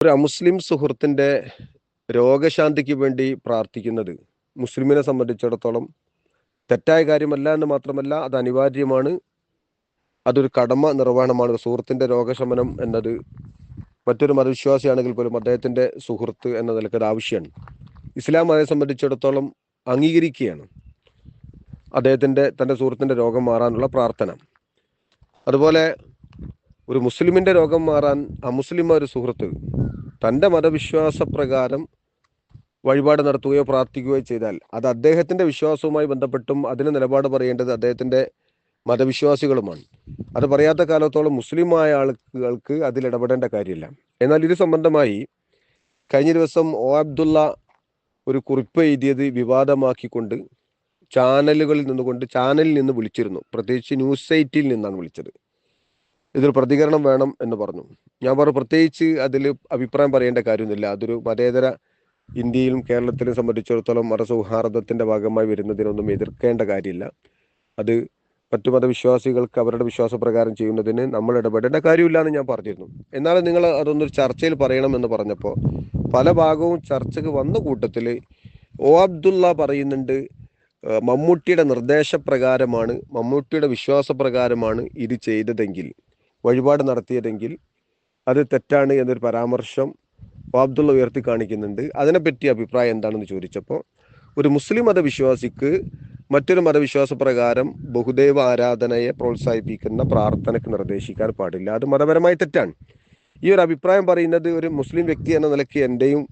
ഒരു അമുസ്ലിം സുഹൃത്തിന്റെ രോഗശാന്തിക്ക് വേണ്ടി പ്രാർത്ഥിക്കുന്നത് മുസ്ലിമിനെ സംബന്ധിച്ചിടത്തോളം തെറ്റായ കാര്യമല്ല എന്ന് മാത്രമല്ല അത് അനിവാര്യമാണ്. അതൊരു കടമ നിർവഹണമാണ്. സുഹൃത്തിന്റെ രോഗശമനം എന്നത് മറ്റൊരു മതവിശ്വാസിയാണെങ്കിൽ പോലും അദ്ദേഹത്തിന്റെ സുഹൃത്ത് എന്ന നിലയ്ക്ക് അത് ആവശ്യമാണ്. ഇസ്ലാം അതേ സംബന്ധിച്ചിടത്തോളം അംഗീകരിക്കുകയാണ് അദ്ദേഹത്തിന്റെ തന്റെ സുഹൃത്തിന്റെ രോഗം മാറാനുള്ള പ്രാർത്ഥന. അതുപോലെ ഒരു മുസ്ലിമിന്റെ രോഗം മാറാൻ അമുസ്ലിം ഒരു സുഹൃത്ത് തന്റെ മതവിശ്വാസ പ്രകാരം വഴിപാട് നടത്തുകയോ പ്രാർത്ഥിക്കുകയോ ചെയ്താൽ അത് അദ്ദേഹത്തിന്റെ വിശ്വാസവുമായി ബന്ധപ്പെട്ടും അതിന് നിലപാട് പറയേണ്ടത് അദ്ദേഹത്തിന്റെ മതവിശ്വാസികളുമാണ്. അത് പറയാത്ത കാലത്തോളം മുസ്ലിമായ ആളുകൾക്ക് അതിൽ ഇടപെടേണ്ട കാര്യമില്ല. എന്നാൽ ഇത് സംബന്ധമായി കഴിഞ്ഞ ദിവസം ഒ അബ്ദുള്ള ഒരു കുറിപ്പ് എഴുതിയത് വിവാദമാക്കിക്കൊണ്ട് ചാനലുകളിൽ നിന്നുകൊണ്ട് ചാനലിൽ നിന്ന് വിളിച്ചിരുന്നു. പ്രത്യേകിച്ച് ന്യൂസ് സൈറ്റിൽ നിന്നാണ് വിളിച്ചത്. ഇതിൽ പ്രതികരണം വേണം എന്ന് പറഞ്ഞു. ഞാൻ പറഞ്ഞു പ്രത്യേകിച്ച് അതിൽ അഭിപ്രായം പറയേണ്ട കാര്യമൊന്നുമില്ല. അതൊരു മതേതര ഇന്ത്യയിലും കേരളത്തിലും സംബന്ധിച്ചിടത്തോളം മതസൗഹാർദ്ദത്തിന്റെ ഭാഗമായി വരുന്നതിനൊന്നും എതിർക്കേണ്ട കാര്യമില്ല. അത് മറ്റു മതവിശ്വാസികൾക്ക് അവരുടെ വിശ്വാസപ്രകാരം ചെയ്യുന്നതിന് നമ്മൾ ഇടപെടേണ്ട കാര്യമില്ല എന്ന് ഞാൻ പറഞ്ഞിരുന്നു. എന്നാൽ നിങ്ങൾ അതൊന്നൊരു ചർച്ചയിൽ പറയണമെന്ന് പറഞ്ഞപ്പോൾ പല ഭാഗവും ചർച്ചയ്ക്ക് വന്ന കൂട്ടത്തിൽ ഓ അബ്ദുള്ള പറയുന്നുണ്ട് മമ്മൂട്ടിയുടെ നിർദ്ദേശപ്രകാരമാണ് മമ്മൂട്ടിയുടെ വിശ്വാസപ്രകാരമാണ് ഇത് ചെയ്തതെങ്കിൽ വഴിപാട് നടത്തിയതെങ്കിൽ അത് തെറ്റാണ് എന്നൊരു പരാമർശം അബ്ദുള്ള ഉയർത്തി കാണിക്കുന്നുണ്ട്. അതിനെപ്പറ്റി അഭിപ്രായം എന്താണെന്ന് ചോദിച്ചപ്പോൾ ഒരു മുസ്ലിം മതവിശ്വാസിക്ക് മറ്റൊരു മതവിശ്വാസ പ്രകാരം ബഹുദൈവ ആരാധനയെ പ്രോത്സാഹിപ്പിക്കുന്ന പ്രാർത്ഥനയ്ക്ക് നിർദ്ദേശിക്കാൻ പാടില്ല. അത് മതപരമായി തെറ്റാണ്. ഈ ഒരു അഭിപ്രായം പറയുന്നത് ഒരു മുസ്ലിം വ്യക്തി എന്ന നിലയ്ക്ക് എന്റെയും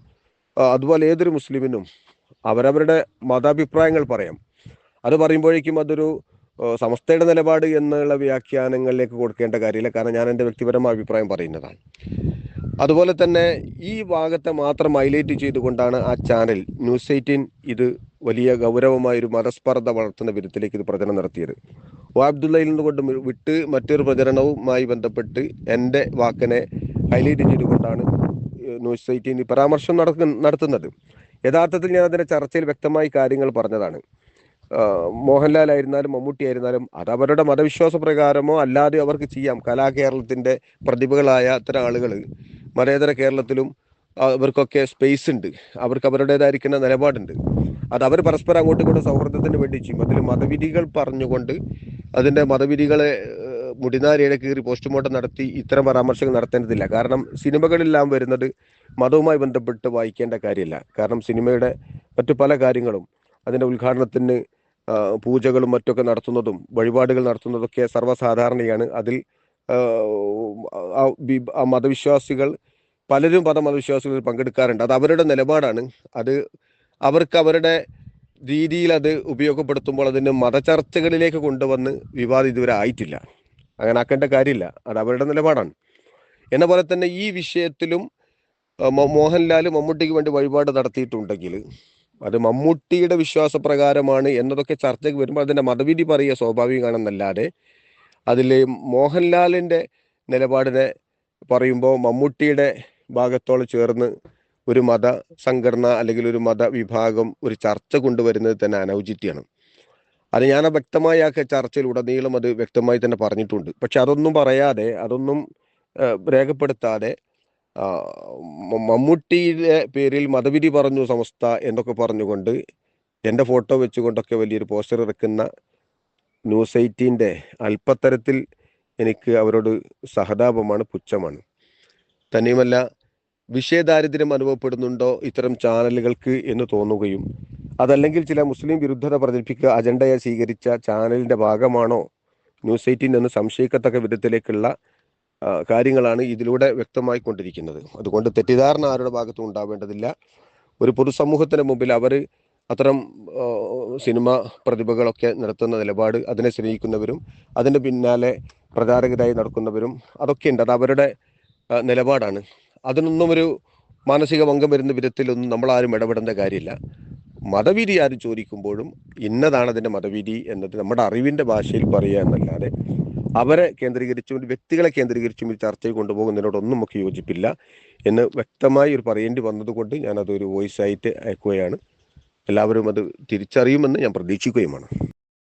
അതുപോലെ ഏതൊരു മുസ്ലിമിനും അവരവരുടെ മതാഭിപ്രായങ്ങൾ പറയാം. അത് പറയുമ്പോഴേക്കും അതൊരു സമസ്തയുടെ നിലപാട് എന്നുള്ള വ്യാഖ്യാനങ്ങളിലേക്ക് കൊടുക്കേണ്ട കാര്യമില്ല. കാരണം ഞാൻ എന്റെ വ്യക്തിപരമായ അഭിപ്രായം പറയുന്നതാണ്. അതുപോലെ തന്നെ ഈ ഭാഗത്തെ മാത്രം ഹൈലൈറ്റ് ചെയ്തുകൊണ്ടാണ് ആ ചാനൽ ന്യൂസ് എയ്റ്റീൻ ഇത് വലിയ ഗൗരവമായ ഒരു മതസ്പർദ്ധ വളർത്തുന്ന വിധത്തിലേക്ക് ഇത് പ്രചരണം നടത്തിയത്. ഒ അബ്ദുള്ളയിൽ നിന്നുകൊണ്ട് കൊണ്ട് വിട്ട് മറ്റൊരു പ്രചരണവുമായി ബന്ധപ്പെട്ട് എന്റെ വാക്കിനെ ഹൈലൈറ്റ് ചെയ്തുകൊണ്ടാണ് ന്യൂസ് എയ്റ്റീൻ പരാമർശം നടക്കുന്ന നടത്തുന്നത്. യഥാർത്ഥത്തിൽ ഞാൻ അതിന്റെ ചർച്ചയിൽ വ്യക്തമായി കാര്യങ്ങൾ പറഞ്ഞതാണ്. മോഹൻലാൽ ആയിരുന്നാലും മമ്മൂട്ടി ആയിരുന്നാലും അത് അവരുടെ മതവിശ്വാസ പ്രകാരമോ അല്ലാതെ അവർക്ക് ചെയ്യാം. കലാകേരളത്തിന്റെ പ്രതിഭകളായ അത്തരം ആളുകൾ മതേതര കേരളത്തിലും അവർക്കൊക്കെ സ്പേസ് ഉണ്ട്. അവർക്ക് അവരുടേതായിരിക്കുന്ന നിലപാടുണ്ട്. അത് അവർ പരസ്പരം അങ്ങോട്ടും ഇങ്ങോട്ടും സൗഹൃദത്തിന് വേണ്ടി ചെയ്യും. അതിൽ മതവിധികൾ പറഞ്ഞുകൊണ്ട് അതിന്റെ മതവിധികളെ മുടിനാരിയെ മുടിനാരിയുടെ കീറി പോസ്റ്റ്മോർട്ടം നടത്തി ഇത്തരം പരാമർശങ്ങൾ നടത്തേണ്ടതില്ല. കാരണം സിനിമകളെല്ലാം വരുന്നത് മതവുമായി ബന്ധപ്പെട്ട് വായിക്കേണ്ട കാര്യമില്ല. കാരണം സിനിമയുടെ മറ്റു പല കാര്യങ്ങളും അതിന്റെ ഉദ്ഘാടനത്തിന് പൂജകളും മറ്റൊക്കെ നടത്തുന്നതും വഴിപാടുകൾ നടത്തുന്നതൊക്കെ സർവസാധാരണയാണ്. അതിൽ ആ, മതവിശ്വാസികൾ പലരും പല മതവിശ്വാസികളിൽ പങ്കെടുക്കാറുണ്ട്. അത് അവരുടെ നിലപാടാണ്. അത് അവർക്ക് അവരുടെ രീതിയിൽ അത് ഉപയോഗപ്പെടുത്തുമ്പോൾ അതിന് മതചർച്ചകളിലേക്ക് കൊണ്ടുവന്ന് വിവാദം ഇതുവരെ ആയിട്ടില്ല. അങ്ങനെ ആക്കേണ്ട കാര്യമില്ല. അത് അവരുടെ നിലപാടാണ്. എന്ന പോലെ തന്നെ ഈ വിഷയത്തിലും മോഹൻലാൽ മമ്മൂട്ടിക്ക് വേണ്ടി വഴിപാട് നടത്തിയിട്ടുണ്ടെങ്കിൽ അത് മമ്മൂട്ടിയുടെ വിശ്വാസപ്രകാരമാണ് എന്നതൊക്കെ ചർച്ചയ്ക്ക് വരുമ്പോൾ അതിന്റെ മതവിധി പറയുക സ്വാഭാവികമാണെന്നല്ലാതെ അതിൽ മോഹൻലാലിന്റെ നിലപാടിനെ പറയുമ്പോൾ മമ്മൂട്ടിയുടെ ഭാഗത്തോട് ചേർന്ന് ഒരു മത സംഘടന അല്ലെങ്കിൽ ഒരു മതവിഭാഗം ഒരു ചർച്ച കൊണ്ടുവരുന്നത് തന്നെ അനൗചിത്യാണ് അത് ഞാൻ വ്യക്തമായി ആ ചർച്ചയിൽ ഉടനീളം അത് വ്യക്തമായി തന്നെ പറഞ്ഞിട്ടുണ്ട്. പക്ഷെ അതൊന്നും പറയാതെ അതൊന്നും രേഖപ്പെടുത്താതെ മമ്മൂട്ടിയുടെ പേരിൽ മതവിധി പറഞ്ഞു സമസ്ത എന്നൊക്കെ പറഞ്ഞുകൊണ്ട് എന്റെ ഫോട്ടോ വെച്ചുകൊണ്ടൊക്കെ വലിയൊരു പോസ്റ്റർ ഇറക്കുന്ന ന്യൂസ് എയ്റ്റീന്റെ അല്പത്തരത്തിൽ എനിക്ക് അവരോട് സഹതാപമാണ് പുച്ഛമാണ്. തന്നെയുമല്ല വിഷയദാരിദ്ര്യം അനുഭവപ്പെടുന്നുണ്ടോ ഇത്തരം ചാനലുകൾക്ക് എന്ന് തോന്നുകയും അതല്ലെങ്കിൽ ചില മുസ്ലിം വിരുദ്ധത പ്രചരിപ്പിക്കുക അജണ്ടയെ സ്വീകരിച്ച ചാനലിന്റെ ഭാഗമാണോ ന്യൂസ് എയ്റ്റീൻ എന്ന് സംശയിക്കത്തക്ക വിധത്തിലേക്കുള്ള കാര്യങ്ങളാണ് ഇതിലൂടെ വ്യക്തമായി കൊണ്ടിരിക്കുന്നത് അതുകൊണ്ട് തെറ്റിദ്ധാരണ ആരുടെ ഭാഗത്തും ഉണ്ടാവേണ്ടതില്ല. ഒരു പൊതുസമൂഹത്തിന് മുമ്പിൽ അവർ അത്തരം സിനിമ പ്രതിഭകളൊക്കെ നടത്തുന്ന നിലപാട് അതിനെ സ്നേഹിക്കുന്നവരും അതിന് പിന്നാലെ പ്രചാരകരായി നടക്കുന്നവരും അതൊക്കെ ഉണ്ട്. അത് അവരുടെ നിലപാടാണ്. അതിനൊന്നും ഒരു മാനസിക ഭംഗം വരുന്ന വിധത്തിലൊന്നും നമ്മൾ ആരും ഇടപെടേണ്ട കാര്യമില്ല. മതവിധി ആരും ചോദിക്കുമ്പോഴും ഇന്നതാണ് അതിന്റെ മതവിധി എന്നത് നമ്മുടെ അറിവിന്റെ ഭാഷയിൽ പറയുക എന്നല്ലാതെ അവരെ കേന്ദ്രീകരിച്ചും വ്യക്തികളെ കേന്ദ്രീകരിച്ചും ഈ ചർച്ചയിൽ കൊണ്ടുപോകുന്നതിനോടൊന്നും നമുക്ക് യോജിപ്പില്ല എന്ന് വ്യക്തമായി ഒരു പറയേണ്ടി വന്നതുകൊണ്ട് ഞാനതൊരു വോയിസ് ആയിട്ട് അയക്കുകയാണ്. എല്ലാവരും അത് തിരിച്ചറിയുമെന്ന് ഞാൻ പ്രതീക്ഷിക്കുകയുമാണ്.